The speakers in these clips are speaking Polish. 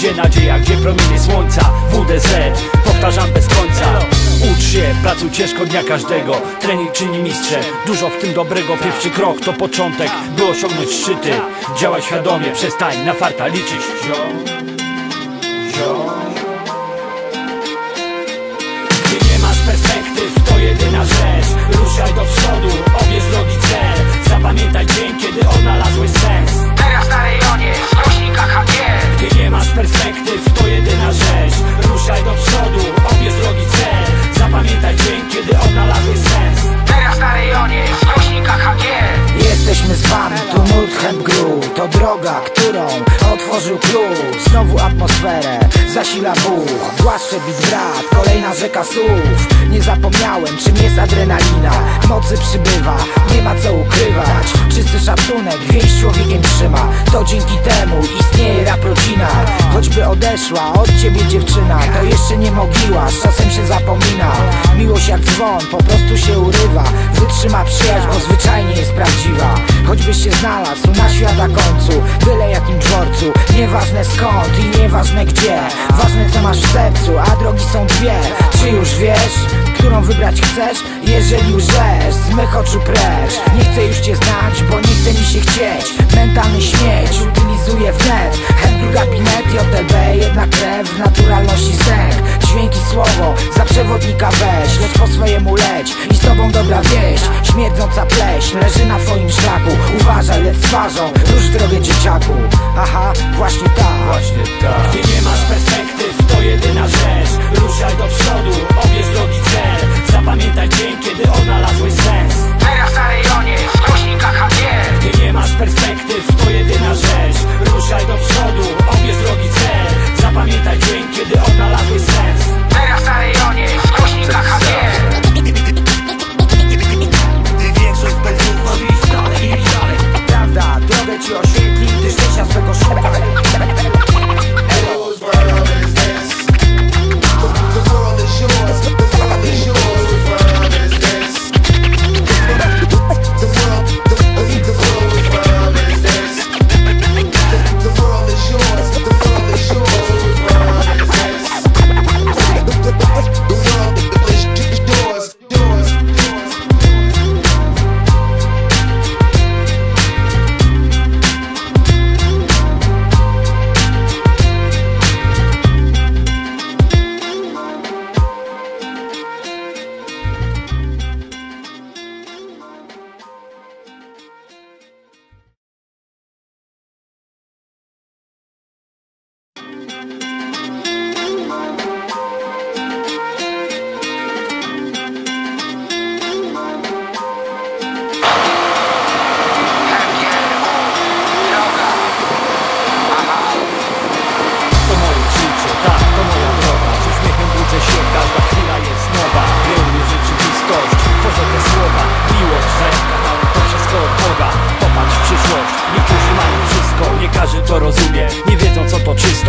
gdzie nadzieja, gdzie promienie słońca? WDZ, powtarzam bez końca. Ucz się, pracuj ciężko dnia każdego. Trening czyni mistrzem, dużo w tym dobrego. Pierwszy krok to początek, by osiągnąć szczyty. Działaj świadomie, przestań na farta liczyć. Gdy nie masz perspektyw, to jedyna rzecz. Ruszaj Znowu atmosferę zasila Bóg Głaszcze bit brat, kolejna rzeka słów. Nie zapomniałem czym jest adrenalina. Mocy przybywa, nie ma co ukrywać. Czysty szacunek, więź człowiekiem trzyma. To dzięki temu istnieje rap rodzina. Choćby odeszła od ciebie dziewczyna To jeszcze nie mogiła, z czasem się zapomina. Miłość jak dzwon, po prostu się urywa. Wytrzyma przyjaźń, bo zwyczajnie jest prawdziwa. Choćbyś się znalazł na świata końcu Byle jakim dworcu Nieważne skąd i nieważne gdzie. Ważne co masz w sercu, a drogi są dwie. Czy już wiesz, którą wybrać chcesz? Jeżeli łżesz, z mych oczu precz. Nie chcę już cię znać, bo nie chce mi się chcieć. Mentalny śmieć, utylizuję wnet. Henry gabinet, JTB, jedna krew Naturalności sęk, dźwięki słowo Za przewodnika weź, lecz po swojemu leć. I z tobą dobra wieść, śmierdząca pleśń Leży na twoim szlaku, uważaj, lecz twarzą Rusz w drogę dzieciaku, aha, właśnie tak. Właśnie tak. Gdy nie masz perspektyw, to jedyna rzecz. Ruszaj do przodu, obierz drogi cel. Zapamiętaj dzień, kiedy odnalazłeś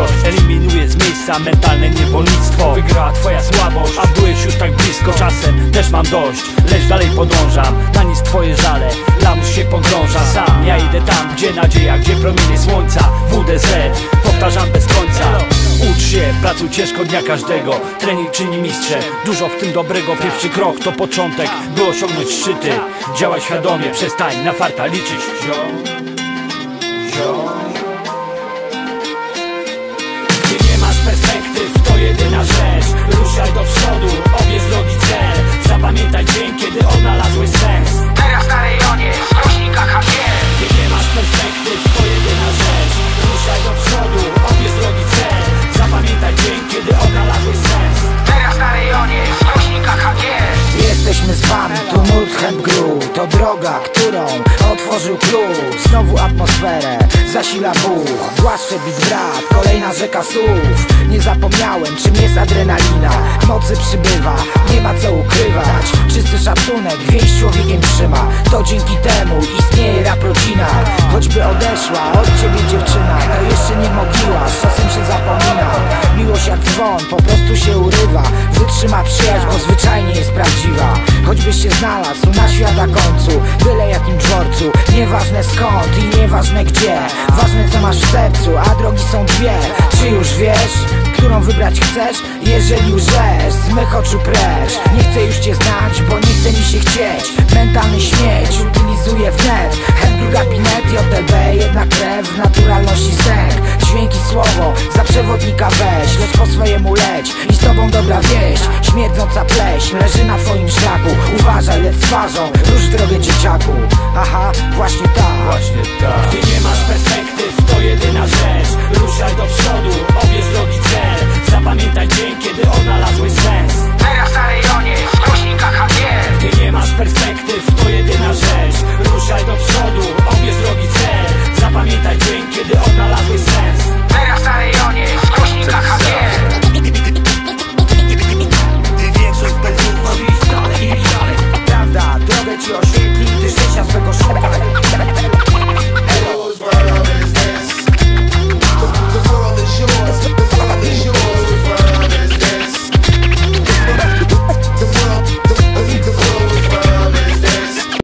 czystość Eliminuję z miejsca mentalne niewolnictwo. Wygrała twoja słabość, a byłeś już tak blisko. Czasem też mam dość, lecz dalej podążam. Na nic twoje żale, lamus się pogrąża. Sam ja idę tam, gdzie nadzieja, gdzie promienie słońca. WDZ, powtarzam bez końca. Ucz się, pracuj ciężko dnia każdego. Trening czyni mistrzem, dużo w tym dobrego. Pierwszy krok to początek, by osiągnąć szczyty. Działaj świadomie, przestań na farta liczyć. Ziom, ziom jedyna rzecz. Ruszaj do przodu, obierz drogi cel. Zapamiętaj dzień, kiedy odnalazłeś sens. Teraz na rejonie, skrośnika HG Gdy nie masz perspektyw, to jedyna rzecz. Ruszaj do przodu, obierz drogi cel. Zapamiętaj dzień, kiedy odnalazłeś sens. Teraz na rejonie, skrośnika HG Jesteśmy z wami, tu Nordham Gru To droga, którą otworzył otworzył klucz Znowu atmosferę. Zasila buch Głaszcze bit brat, kolejna rzeka słów. Nie zapomniałem czym jest adrenalina. Mocy przybywa, nie ma co ukrywać. Czysty szacunek, więź człowiekiem trzyma. To dzięki temu istnieje rap rodzina Choćby odeszła od ciebie dziewczyna To jeszcze nie mogiła, z czasem się zapomina. Miłość jak dzwon, po prostu się urywa. Wytrzyma przyjaźń, bo zwyczajnie jest prawdziwa. Choćbyś się znalazł na świata końcu Byle jakim dworcu. Nieważne skąd i nieważne gdzie. Ważne co masz w sercu, a drogi są dwie. Czy już wiesz, którą wybrać chcesz? Jeżeli łżesz, z mych oczu presz Nie chcę już cię znać, bo po swojemu leć I z tobą dobra wieść, śmierdząca pleśń Leży na twoim szlaku, uważaj, lecz twarzą Rusz drogę dzieciaku, aha, właśnie tak. Właśnie tak. Gdy nie masz perspektyw, to jedyna rzecz. Ruszaj do przodu,